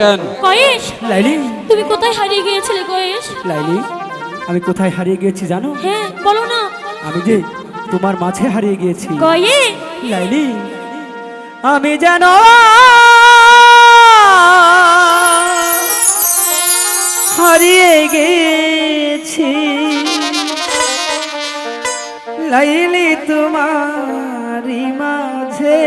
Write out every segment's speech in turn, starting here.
কেন? লাইলি? তুমি কোথায় হারিয়ে গিয়েছিলে কয়েস লাইলি আমি কোথায় হারিয়ে গিয়েছি জানো? হ্যাঁ বলো না। আমি যে তোমার মাঝে হারিয়ে গিয়েছি। কয়ে লাইলি আমি যেন হারিয়ে গেছি লাইলি তোমারই মাঝে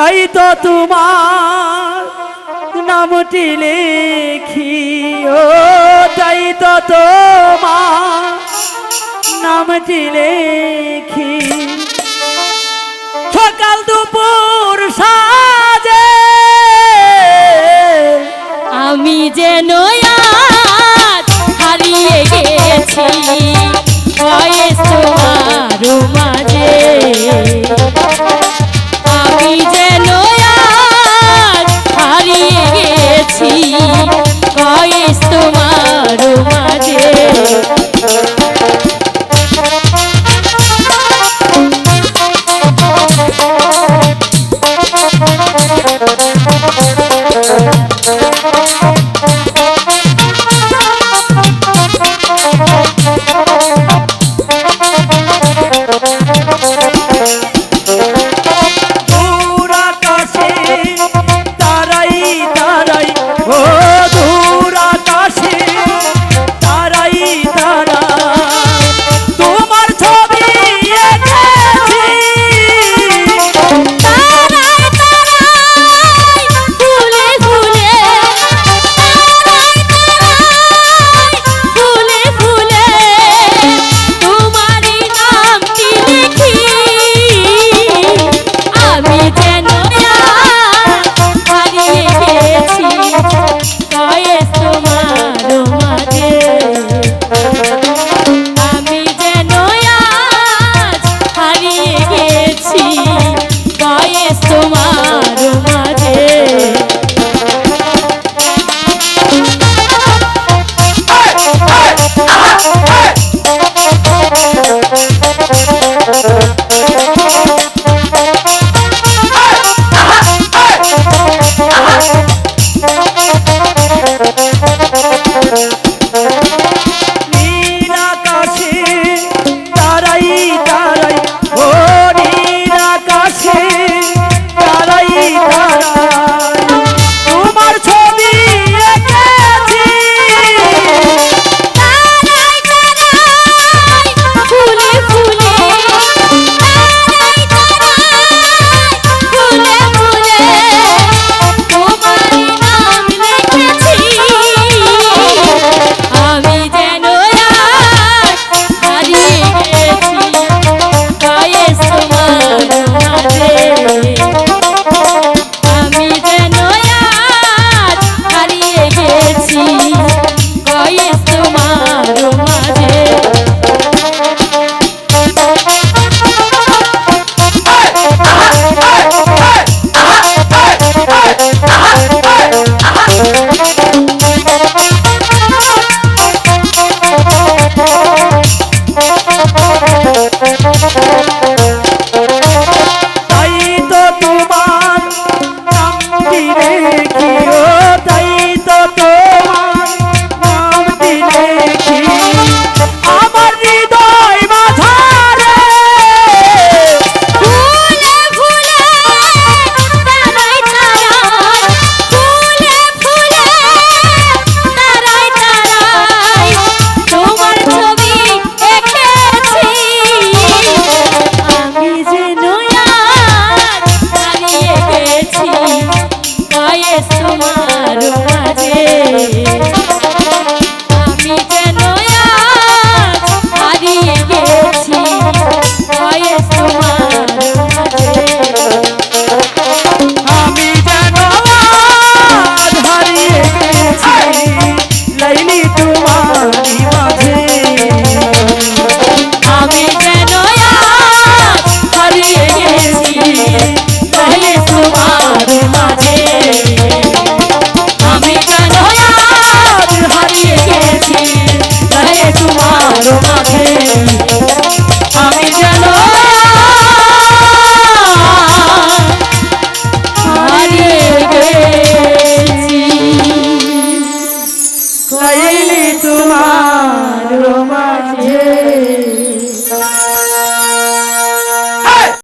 তাই তো তোমার নামটি লেখি ও তাই তো তোমার নামটি লেখি সকাল দুপুর সাজে। আমি যেন হারিয়ে গেছি কয়েস তোমার মাঝে। তোমার